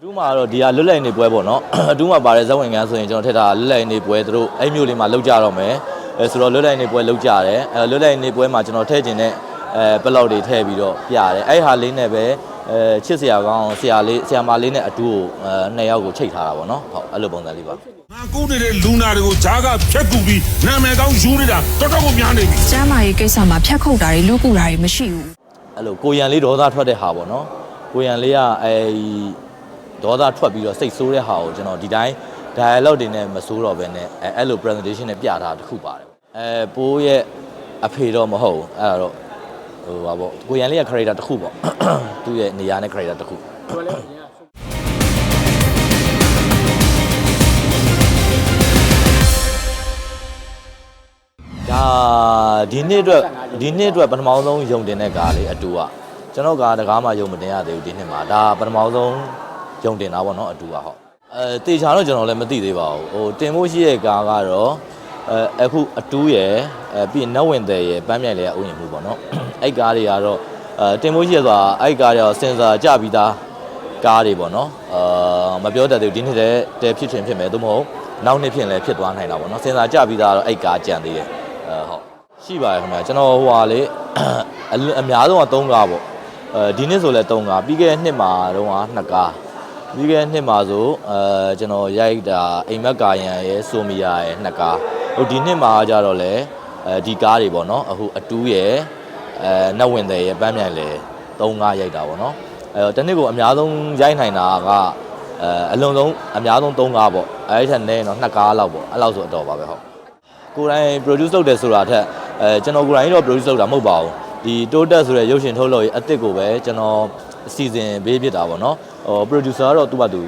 ဒူးမှာတော့ဒီကလွတ်လပ်နေပွဲပေါ့နော်ဒူးမှာပါတဲ့ဇက်ဝင်ကန်းဆိုရင်ကျွန်တော်ထက်တာလွတ်လပ်နေပွဲသူတို့အဲ့မျိုးလေးမှာလောက်ကြတော့မယ်အဲဆိုတော့လွတ်လပ်နေပွဲလောက်ကြတယ်အဲလွတ်လပ်နေပွဲမှာကျွန်တော်ထည့်ခြင်းတဲ့အဲပလောက်တွေထည့်ပြီးတော့ပြရတယ်အဲ့ဟာလေးနဲ့ပဲ အဲချစ်စရာကောင်းဆရာလေးဆရာမလေးနဲ့အတူကိုအဲနှစ်ယောက်ကိုချိတ်ထားတာပေါ့နော်ဟုတ်အဲ့လိုပုံစံလေးပါငါကိုနေတဲ့လူနာတွေကိုဂျားကဖြက်ကူပြီးနာမည်ကောင်းယူနေတာတော်တော်ကိုများနေပြီကျမ်းမာရေးကိစ္စမှာဖြတ်ခုတ်တာတွေလူကူတာတွေမရှိဘူးအဲ့လိုကိုရန်လေးဒေါသထွက်တဲ့ဟာပေါ့နော်ကိုရန်လေးကအဲဒေါသထွက်ပြီးတော့စိတ်ဆိုးတဲ့ဟာကိုကျွန်တော်ဒီတိုင်း dialogue တွေနဲ့မဆိုးတော့ဘဲနဲ့အဲအဲ့လို presentation နဲ့ပြတာတစ်ခုပါတယ်အဲပိုးရဲ့အဖေတော့မဟုတ်ဘူးအဲ့ဒါတော့ ဟိုပါပေါ့ကိုရန်လေးက character တစ်ခုပေါ့သူ့ရဲ့နေရာနဲ့ character တစ်ခုဒါဒီနှစ်အတွက်ဒီနှစ်အတွက်ပထမဆုံးယုံတင်တဲ့ကားလေးအတူကကျွန်တော်ကတကားမှယုံမတင်ရသေးဘူးဒီနှစ်မှာဒါပထမဆုံးယုံတင်တာပေါ့နော်အတူကဟုတ်အဲတေချာတော့ကျွန်တော်လည်းမသိသေးပါဘူးဟိုတင်ဖို့ရှိတဲ့ကားကတော့ အဲအခုအတူရယ်အဲပြီးရင်နတ်ဝင်တယ်ရယ်ပန်းမြိုင်လေဥယျာဉ်မှုပေါ့နော်အဲ့ကားတွေကတော့အဲတင်ဖို့ရှိရဆိုတာအဲ့ကားတွေကတော့စင်ဆာကြပြီးသားကားတွေပေါ့နော်အာမပြောတတ်သေးဘူးဒီနှစ်တည်းတဲဖြစ်ချင်ဖြစ်မယ်သို့မဟုတ်နောက်နှစ်ဖြစ်ရင်လည်းဖြစ်သွားနိုင်တာပေါ့နော်စင်ဆာကြပြီးသားကတော့အဲ့ကားကြံသေးတယ်အဲဟုတ်ရှိပါတယ်ခင်ဗျာကျွန်တော်ဟိုဟာလေအလွအများဆုံးက3ကားပေါ့အဲဒီနှစ်ဆိုလဲ3ကားပြီးခဲ့တဲ့နှစ်မှာတော့က2ကားပြီးခဲ့တဲ့နှစ်မှာဆိုအဲကျွန်တော်ရိုက်တာအိမ်မက်ကာယံရဲ့ဆိုမီယာရဲ့2ကား ဟိုဒီနှစ်မှာကြတော့လေအဲဒီကားတွေပေါ့နော်အခုအတူးရဲ့အဲနတ်ဝင်တယ်ရဲ့ပန်းမြိုင်လေ3ကားရိုက်တာပေါ့နော်အဲတနှစ်ကိုအများဆုံးရိုက်နိုင်တာကအဲအလုံးစုံအများဆုံး3ကားပေါ့အဲဒီထက်နည်းတော့2ကားလောက်ပေါ့အဲ့လောက်ဆိုအတော်ပါပဲဟုတ်ကိုယ်တိုင် produce လုပ်တယ်ဆိုတာထက်အဲကျွန်တော်ကိုယ်တိုင်တော့ produce လုပ်တာမဟုတ်ပါဘူးဒီ total ဆိုတဲ့ရုပ်ရှင်ထုတ်လုပ်ရေးအသစ်ကိုပဲကျွန်တော်အစီအစဉ်ပေးဖြစ်တာပေါ့နော်ဟို producer ကတော့သူ့ဘာသူ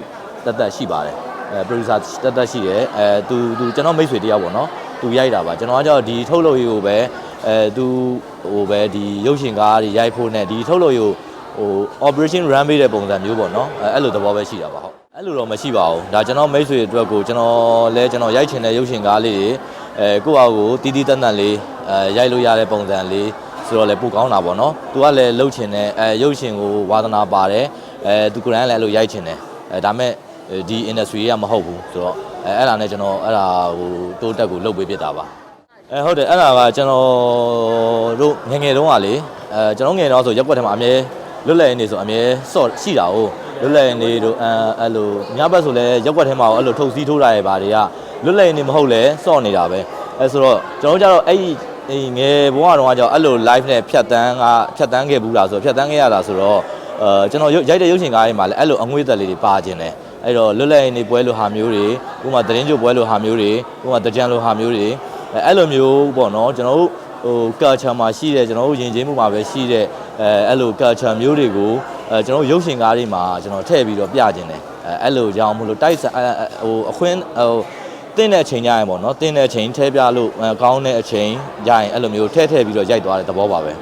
တက်တက်ရှိပါတယ်အဲ producer တက်တက်ရှိတယ်အဲသူသူကျွန်တော်မိတ်ဆွေတယောက်ပေါ့နော် သူရိုက်တာပါကျွန်တော်ကကြောက်ဒီထုတ်လုပ်ရေးကိုပဲအဲသူဟိုပဲဒီရုပ်ရှင်ကားတွေရိုက်ဖို့နဲ့ဒီထုတ်လုပ်ရေးကိုဟို operation run ပေးတဲ့ပုံစံမျိုးပေါ့နော်အဲအဲ့လိုသဘောပဲရှိတာပါဟုတ်အဲ့လိုတော့မရှိပါဘူးဒါကျွန်တော်မိတ်ဆွေအတွက်ကိုကျွန်တော်လဲကျွန်တော်ရိုက်ချင်တဲ့ရုပ်ရှင်ကားလေးတွေအဲကိုယ့်အကိုတီးတီးတတ်တတ်လေးအဲရိုက်လို့ရတဲ့ပုံစံလေးဆိုတော့လည်းပိုကောင်းတာပေါ့နော်သူကလည်းလှုပ်ချင်တဲ့အဲရုပ်ရှင်ကိုဝါသနာပါတယ်အဲသူကိုယ်တိုင်ကလည်းအဲ့လိုရိုက်ချင်တယ်အဲဒါမဲ့ ဒီ industry ကမဟုတ်ဘူးဆိုတော့အဲအဲ့ဒါနဲ့ကျွန်တော်အဲ့ဒါဟိုတိုးတက်ကိုလှုပ်ပေးဖြစ်တာပါအဲဟုတ်တယ်အဲ့ဒါကကျွန်တော်တို့ငယ်ငယ်တုန်းကလေအဲကျွန်တော်ငယ်တော့ဆိုရက်ွက်ထဲမှာအမြဲလွတ်လပ်ရင်းနေဆိုအမြဲစော့ရှိတာ哦လွတ်လပ်ရင်းနေတို့အဲအဲ့လိုညဘက်ဆိုလဲရက်ွက်ထဲမှာအဲ့လိုထုတ်စည်းထိုးတာရဲ့ဗာတွေကလွတ်လပ်ရင်းနေမဟုတ်လဲစော့နေတာပဲအဲဆိုတော့ကျွန်တော်တို့ကြတော့အဲ့ဒီအေးငယ်ဘဝတုန်းကကြောင့်အဲ့လို live နဲ့ဖြတ်တန်းကဖြတ်တန်းခဲ့ဘူးလားဆိုတော့ဖြတ်တန်းခဲ့ရတာဆိုတော့အဲကျွန်တော်ရိုက်တဲ့ရုပ်ရှင်ကားတွေမှာလည်းအဲ့လိုအငွေ့သက်လေးတွေပါခြင်းတယ် အဲ့တော့လွတ်လပ်ရင်းနေပွဲလိုဟာမျိုးတွေဥပမာသတင်းကြိုပွဲလိုဟာမျိုးတွေဥပမာတကြံလိုဟာမျိုးတွေအဲအဲ့လိုမျိုးပေါ့နော်ကျွန်တော်တို့ဟို culture မှာရှိတဲ့ကျွန်တော်တို့ယဉ်ကျေးမှုမှာပဲရှိတဲ့အဲအဲ့လို culture မျိုးတွေကိုအဲကျွန်တော်တို့ရုပ်ရှင်ကားတွေမှာကျွန်တော်ထည့်ပြီးတော့ပြခြင်းတယ်အဲအဲ့လိုကြောင့်မလို့တိုက်ဆိုင်အဲဟိုအခွင့်ဟိုတင်းတဲ့အချိန်ကြရင်ပေါ့နော်တင်းတဲ့အချိန်ထဲပြလို့အဲကောင်းတဲ့အချိန်ကြရင်အဲ့လိုမျိုးထဲထဲပြီးတော့ရိုက်သွားတဲ့သဘောပါပဲ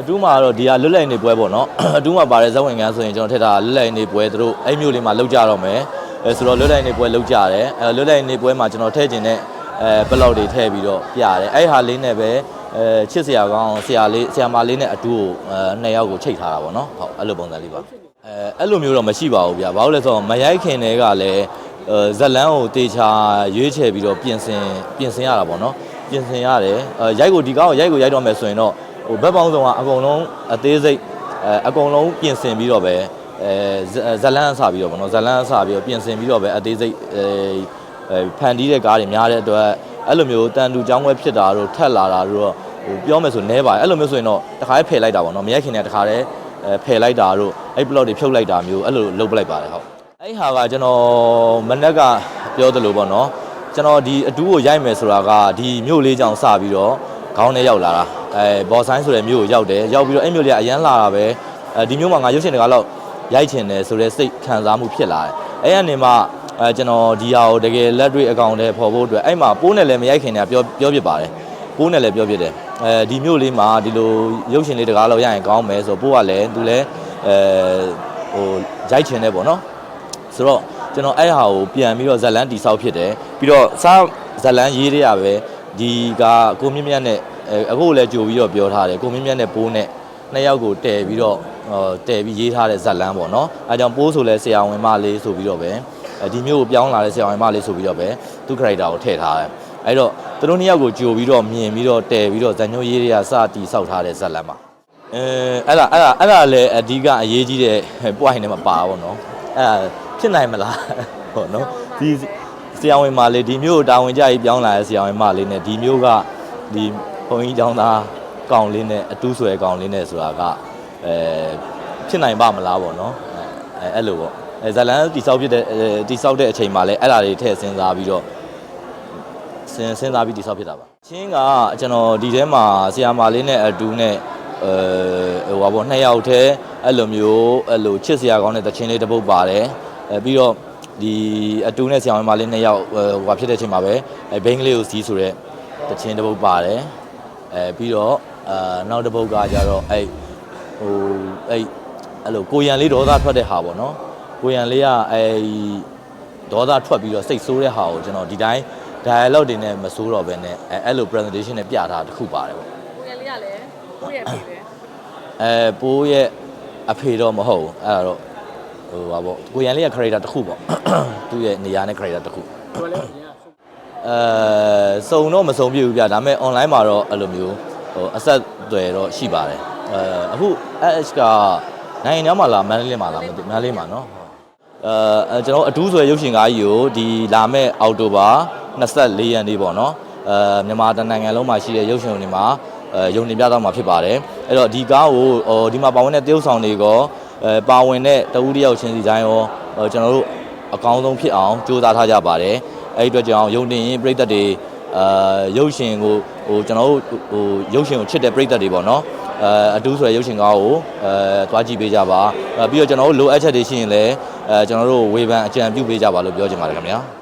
အတူမှာတော့ဒီကလွတ်လပ်နေပွဲပေါ့နော်အတူမှာပါတဲ့ဇက်ဝင်ကန်းဆိုရင်ကျွန်တော်ထက်တာလွတ်လပ်နေပွဲသူတို့အဲ့မျိုးလေးမှာလောက်ကြတော့မယ်အဲဆိုတော့လွတ်လပ်နေပွဲလောက်ကြတယ်အဲလွတ်လပ်နေပွဲမှာကျွန်တော်ထည့်ခြင်းတဲ့အဲပလောက်တွေထည့်ပြီးတော့ပြတယ်အဲ့ဟာလေးနဲ့ပဲအဲချစ်စရာကောင်းဆရာလေးဆရာမလေးနဲ့အတူကိုအဲနှစ်ယောက်ကိုချိတ်ထားတာပေါ့နော်ဟုတ်အဲ့လိုပုံစံလေးပါအဲအဲ့လိုမျိုးတော့မရှိပါဘူးဗျာဘာလို့လဲဆိုတော့မရိုက်ခင်တည်းကလည်းအဲဇက်လန်းကိုတေချာရွေးချယ်ပြီးတော့ပြင်ဆင်ပြင်ဆင်ရတာပေါ့နော်ပြင်ဆင်ရတယ်အဲရိုက်ကိုဒီကောင်းကိုရိုက်ကိုရိုက်တော့မယ်ဆိုရင်တော့ဟို ဘက်ပေါင်းစုံကအကုန်လုံးအသေးစိတ်အဲအကုန်လုံးပြင်ဆင်ပြီးတော့ပဲအဲဇက်လန်းအစပြီးတော့ပေါ့နော်ဇက်လန်းအစပြီးတော့ပြင်ဆင်ပြီးတော့ပဲအသေးစိတ်အဲအဲဖန်တီးတဲ့ကားတွေများတဲ့အတွက်အဲ့လိုမျိုးတန်တူကြောင်းဝဲဖြစ်တာတို့ထက်လာတာတို့တော့ဟိုပြောမယ်ဆိုနဲပါတယ်အဲ့လိုမျိုးဆိုရင်တော့တခါလေးဖယ်လိုက်တာပေါ့နော်မရိုက်ခင်တည်းတခါလေးအဲဖယ်လိုက်တာတို့အဲ့ plot တွေဖြုတ်လိုက်တာမျိုးအဲ့လိုလုပ်ပလိုက်ပါတယ်ဟုတ်အဲ့ဟာကကျွန်တော်မနက်ကပြောသလိုပေါ့နော်ကျွန်တော်ဒီအတူကိုရိုက်မယ်ဆိုတာကဒီမြို့လေးကြောင်စပြီးတော့ ခေါင်းထဲရောက်လာတာအဲဘော်ဆိုင်ဆိုတဲ့မြို့ကိုရောက်တယ်ရောက်ပြီးတော့အဲ့မြို့လေးကအရန်လာတာပဲအဲဒီမြို့မှာငါရုပ်ရှင်တကားလောက်ရိုက်ချင်တယ်ဆိုတဲ့စိတ်ခံစားမှုဖြစ်လာတယ်အဲ့ကနေမှအဲကျွန်တော်ဒီဟာကိုတကယ်လက်တွေ့အကောင့်ထဲပေါ်ဖို့အတွက်အဲ့မှာပိုးနဲ့လည်းမရိုက်ခင်တည်းကပြောပြောပြပါတယ်ပိုးနဲ့လည်းပြောပြတယ်အဲဒီမြို့လေးမှာဒီလိုရုပ်ရှင်လေးတကားလောက်ရရင်ကောင်းမယ်ဆိုပိုးကလည်းသူလည်းအဲဟိုရိုက်ချင်တယ်ပေါ့နော်ဆိုတော့ကျွန်တော်အဲ့ဟာကိုပြန်ပြီးတော့ဇက်လန်းတိဆောက်ဖြစ်တယ်ပြီးတော့စားဇက်လန်းရေးရရပဲ ဒီကကိုမြင့်မြတ်နဲ့အဲအခုလည်းကြိုပြီးတော့ပြောထားတယ်ကိုမြင့်မြတ်နဲ့ပိုးနဲ့နှစ်ယောက်ကိုတည်ပြီးတော့ဟောတည်ပြီးရေးထားတဲ့ဇက်လန်းပေါ့နော်အဲကြောင့်ပိုးဆိုလဲဆရာဝန်မလေးဆိုပြီးတော့ပဲအဲဒီမျိုးကိုပြောင်းလာတဲ့ဆရာဝန်မလေးဆိုပြီးတော့ပဲသူ့ character ကိုထည့်ထားတယ်အဲ့တော့သူတို့နှစ်ယောက်ကိုကြိုပြီးတော့မြင်ပြီးတော့တည်ပြီးတော့ဇန်ညိုရေးရစတီဆောက်ထားတဲ့ဇက်လန်းပါအဲအဲ့ဒါအဲ့ဒါအဲ့ဒါလည်းအဓိကအရေးကြီးတဲ့ point နဲ့မှာပါပါတော့အဲ့ဒါဖြစ်နိုင်မလားဟောနော်ဒီ ဆရာဝန်မလေးဒီမျိုးကိုတာဝန်ကြကြီးပြောင်းလာတဲ့ဆရာဝန်မလေးနဲ့ဒီမျိုးကဒီဘုန်းကြီးကျောင်းသားကောင်လေးနဲ့အတူးဆွဲကောင်လေးနဲ့ဆိုတာကအဲဖြစ်နိုင်ပါမလားပေါ့နော်အဲအဲ့လိုပေါ့အဲဇလန်တိဆောက်ဖြစ်တဲ့အဲတိဆောက်တဲ့အချိန်မှာလည်းအဲ့ဒါတွေထည့်စဉ်းစားပြီးတော့စဉ်စဉ်းစားပြီးတိဆောက်ဖြစ်တာပါချင်းကကျွန်တော်ဒီထဲမှာဆီယာမာလေးနဲ့အတူနဲ့အဲဟိုပါပေါ့နှစ်ယောက်တည်းအဲ့လိုမျိုးအဲ့လိုချစ်စရာကောင်းတဲ့တခြင်းလေးတစ်ပုတ်ပါတယ်အဲပြီးတော့ ဒီအတူနဲ့ဆီယာမာလေးနှစ်ယောက်ဟိုဟာဖြစ်တဲ့အချိန်မှာပဲအဲဘိန်းကလေးကိုစီးဆိုတဲ့တခြင်းတစ်ပုတ်ပါတယ်အဲပြီးတော့အာနောက်တစ်ပုတ်ကကြတော့အဲ့ဟိုအဲ့အဲ့လိုကိုရန်လေးဒေါသထွက်တဲ့ဟာပေါ့နော်ကိုရန်လေးကအဲ့ဒေါသထွက်ပြီးတော့စိတ်ဆိုးတဲ့ဟာကိုကျွန်တော်ဒီတိုင်း dialogue တွေနဲ့မဆိုးတော့ဘဲနဲ့အဲအဲ့လို presentation နဲ့ပြထားတာတစ်ခုပါတယ်ပေါ့ကိုရလေးကလည်းကိုရပြီပဲအဲပိုးရဲ့အဖေတော့မဟုတ်ဘူးအဲ့ဒါတော့ ဟိုပါပေါ့ကိုရန်လေးက character တစ်ခုပေါ့သူ့ရဲ့နေရာနဲ့ character တစ်ခုကိုလည်းအရင်ကအဲစုံတော့မစုံပြည့်ဘူးဗျဒါပေမဲ့ online မှာတော့အဲ့လိုမျိုးဟိုအဆက်အသွယ်တော့ရှိပါတယ်အဲအခု AH ကနိုင်ငံထဲမှာလားမန္တလေးမှာလားမသိဘူးမန္တလေးမှာနော်အဲအဲကျွန်တော်အတူးဆွဲရုပ်ရှင်ကားကြီးကိုဒီလာမဲ့အောက်တိုဘာ24ရက်နေ့ပေါ့နော်အဲမြန်မာတနိုင်ငံလုံးမှာရှိတဲ့ရုပ်ရှင်တွေမှာအဲရုံတင်ပြတော့မှာဖြစ်ပါတယ်အဲ့တော့ဒီကားကိုဟိုဒီမှာပါဝင်တဲ့တရုပ်ဆောင်တွေကော အဲပါဝင်တဲ့တဦးတယောက်ချင်းစီတိုင်းရောဟိုကျွန်တော်တို့အကောင်းဆုံးဖြစ်အောင်ကြိုးစားထားကြပါတယ်အဲ့ဒီအတွက်ကြောင့်ရုံတင်ရင်ပြည်သက်တွေအာရုပ်ရှင်ကိုဟိုကျွန်တော်တို့ဟိုရုပ်ရှင်ကိုချစ်တဲ့ပြည်သက်တွေပေါ့နော်အဲအတူးဆိုတဲ့ရုပ်ရှင်ကားကိုအဲသွားကြည့်ပေးကြပါအဲပြီးတော့ကျွန်တော်တို့လိုအပ်ချက်တွေရှိရင်လည်းအဲကျွန်တော်တို့ဝေဖန်အကြံပြုပေးကြပါလို့ပြောချင်ပါတယ်ခင်ဗျာ